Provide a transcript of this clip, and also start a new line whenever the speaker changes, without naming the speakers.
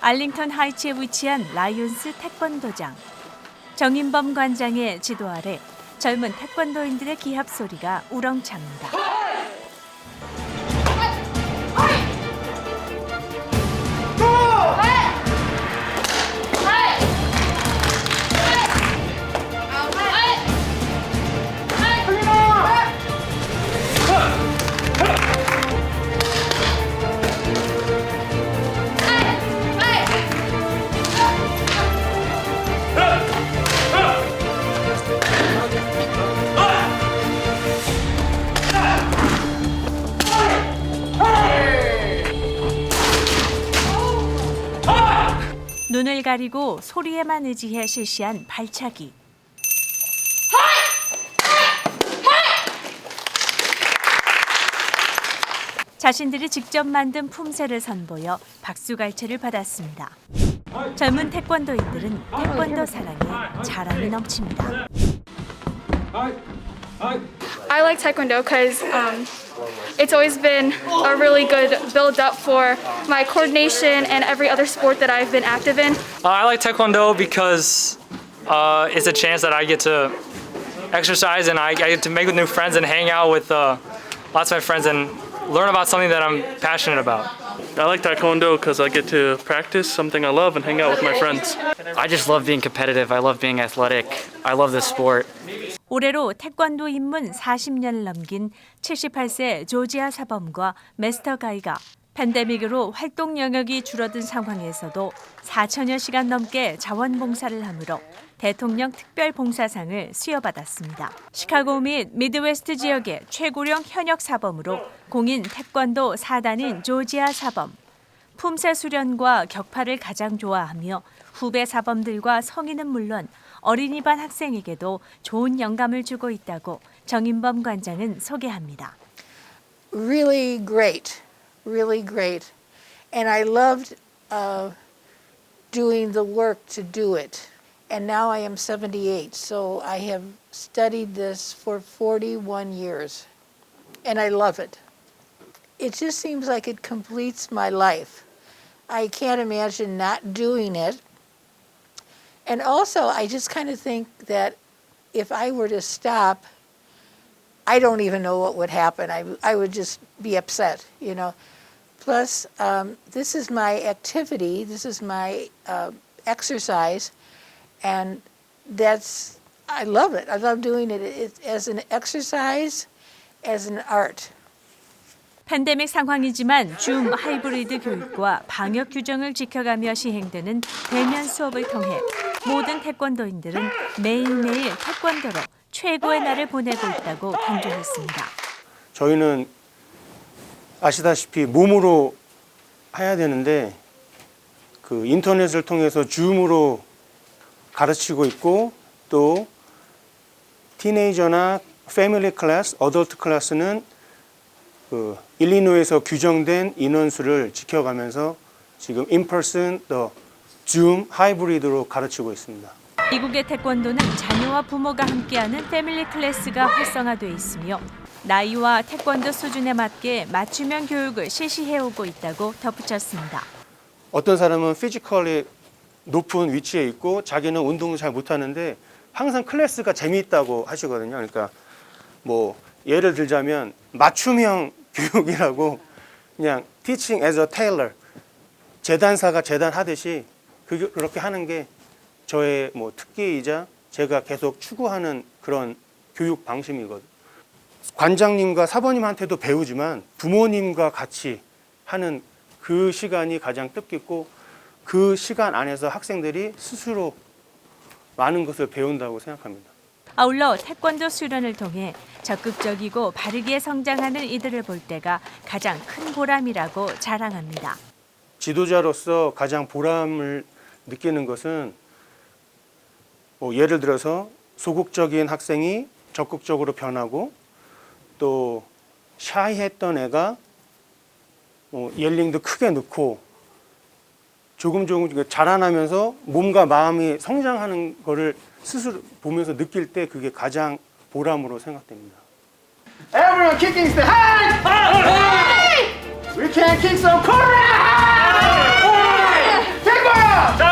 알링턴 하이츠에 위치한 라이온스 태권도장. 정인범 관장의 지도 아래 젊은 태권도인들의 기합 소리가 우렁찹니다. 가리고 소리에만 의지해 실시한 발차기. 자신들이 직접 만든 품새를 선보여 박수갈채를 받았습니다. 젊은 태권도인들은 태권도 사랑에 자랑이 넘칩니다.
I like Taekwondo because um, it's always been a really good build up for my coordination and every other sport that I've been active in.
Uh, I like Taekwondo because uh, it's a chance that I get to exercise and I, I get to make new friends and hang out with uh, lots of my friends and learn about something that I'm passionate about.
I like Taekwondo because I get to practice something I love and hang out with my friends.
I just love being competitive. I love being athletic. I love this sport.
올해로 태권도 입문 40년을 넘긴 78세 조지아 사범과 메스터 가이가 팬데믹으로 활동 영역이 줄어든 상황에서도 4천여 시간 넘게 자원봉사를 하므로 대통령 특별봉사상을 수여받았습니다. 시카고 및 미드웨스트 지역의 최고령 현역 사범으로 공인 태권도 4단인 조지아 사범. 품새 수련과 격파를 가장 좋아하며 후배 사범들과 성인은 물론 어린이반 학생에게도 좋은 영감을 주고 있다고 정인범 관장은 소개합니다.
really great, really great. And I loved uh, doing the work to do it. And now I am 78, so I have studied this for 41 years. And I love it. It just seems like it completes my life. I can't imagine not doing it. And also, I just kind of think that if I were to stop, I don't even know what would happen. I, I would just be upset, you know. Plus, um, this is my activity, this is my uh, exercise, and that's, I love it. I love doing it, it as an exercise, as an art.
팬데믹 상황이지만 줌 하이브리드 교육과 방역 규정을 지켜가며 시행되는 대면 수업을 통해 모든 태권도인들은 매일매일 태권도로 최고의 날을 보내고 있다고 강조했습니다.
저희는 아시다시피 몸으로 해야 되는데 그 인터넷을 통해서 줌으로 가르치고 있고 또 티네이저나 패밀리 클래스, 어덜트 클래스는 그 일리노에서 규정된 인원수를 지켜가면서 지금 인퍼슨 더 줌 하이브리드로 가르치고 있습니다.
미국의 태권도는 자녀와 부모가 함께하는 패밀리 클래스가 활성화돼 있으며 나이와 태권도 수준에 맞게 맞춤형 교육을 실시해오고 있다고 덧붙였습니다.
어떤 사람은 피지컬이 높은 위치에 있고 자기는 운동을 잘 못하는데 항상 클래스가 재미있다고 하시거든요. 그러니까 뭐 예를 들자면 맞춤형 교육이라고 그냥 teaching as a tailor 재단사가 재단하듯이 그- 그렇게 하는 게 저의 뭐 특기이자 제가 계속 추구하는 그런 교육 방식이거든요. 관장님과 사모님한테도 배우지만 부모님과 같이 하는 그 시간이 가장 뜻깊고 그 시간 안에서 학생들이 스스로 많은 것을 배운다고 생각합니다.
아울러 태권도 수련을 통해 적극적이고 바르게 성장하는 이들을 볼 때가 가장 큰 보람이라고 자랑합니다.
지도자로서 가장 보람을 느끼는 것은 뭐 예를 들어서 소극적인 학생이 적극적으로 변하고 또 샤이했던 애가 뭐 옐링도 크게 넣고 조금 조금 그 자라나면서 몸과 마음이 성장하는 거를 스스로 보면서 느낄 때 그게 가장 보람으로 생각됩니다.
Everyone kicking is the high! Hey! We can kick some corner! 대구!